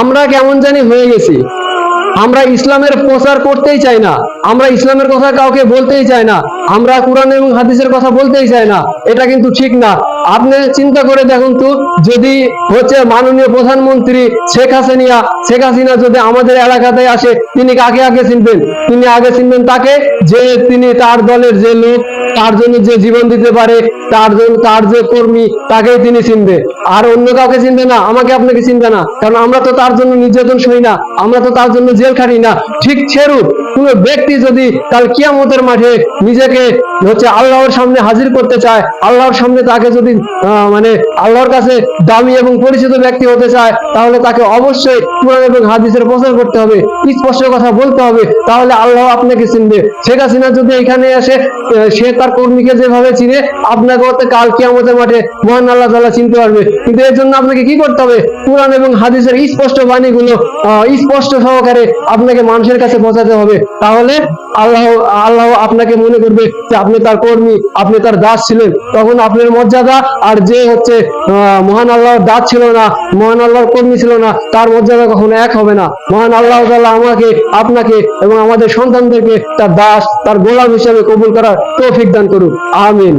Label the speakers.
Speaker 1: আমরা কেমন জানি হয়ে গেছি। আমরা ইসলামের প্রচার করতেই চাই না। আমরা ইসলামের কথা কাউকে বলতেই চাই না। আমরা কোরআন এবং হাদিসের কথা বলতেই চাই না। এটা কিন্তু ঠিক না। আপনি চিন্তা করে দেখুন তো, যদি হচ্ছে মাননীয় প্রধানমন্ত্রী শেখ হাসিনা শেখ হাসিনা যদি আমাদের এলাকাতে আসে, তিনি কাকে আগে চিনবেন? তিনি আগে চিনবেন তাকে? যে তিনি তার দলের যে লোক, তার জন্য যে জীবন দিতে পারে, তার জন্য তার যে কর্মী, তাকেই তিনি চিনবে। আর অন্য কাউকে চিনবে না, আমাকে আপনাকে চিনবে না। কারণ আমরা তো তার জন্য নির্যাতন সই না, আমরা তো তার জন্য জেল খাটি না। ঠিক সেরূপ কোন ব্যক্তি যদি কাল কিয়ামতের মাঠে নিজেকে হচ্ছে আল্লাহর সামনে হাজির করতে চায়, আল্লাহর সামনে তাকে যদি মানে আল্লাহর কাছে দামি এবং পরিচিত ব্যক্তি হতে চায়, তাহলে তাকে অবশ্যই কোরআন এবং হাদিসের প্রচার করতে হবে, স্পষ্ট কথা বলতে হবে, তাহলে আল্লাহ আপনাকে চিনবে। শেখ হাসিনা যদি এখানে আসে সে তার কর্মীকে যেভাবে চিনে আপনাকে হতে কাল কিয়ামতের মাঠে মহান আল্লাহ তাআলা চিনতে পারবে। কিন্তু এর জন্য আপনাকে কি করতে হবে? কোরআন এবং হাদিসের স্পষ্ট বাণীগুলো স্পষ্ট সহকারে আপনাকে মানুষের কাছে পৌঁছাতে হবে। তাহলে আল্লাহ আল্লাহ আপনাকে মনে করবে যে আপনি তার কর্মী, আপনি তার দাস ছিলেন। তখন আপনার মর্যাদা আর যে হচ্ছে মহান আল্লাহর দাস ছিল না, মহান আল্লাহর কর্মী ছিল না, তার মর্যাদা কখনো এক হবে না। মহান আল্লাহ আমাকে, আপনাকে এবং আমাদের সন্তানদেরকে তার দাস, তার গোলাম হিসাবে কবুল করার তৌফিক দান করুন আমিন।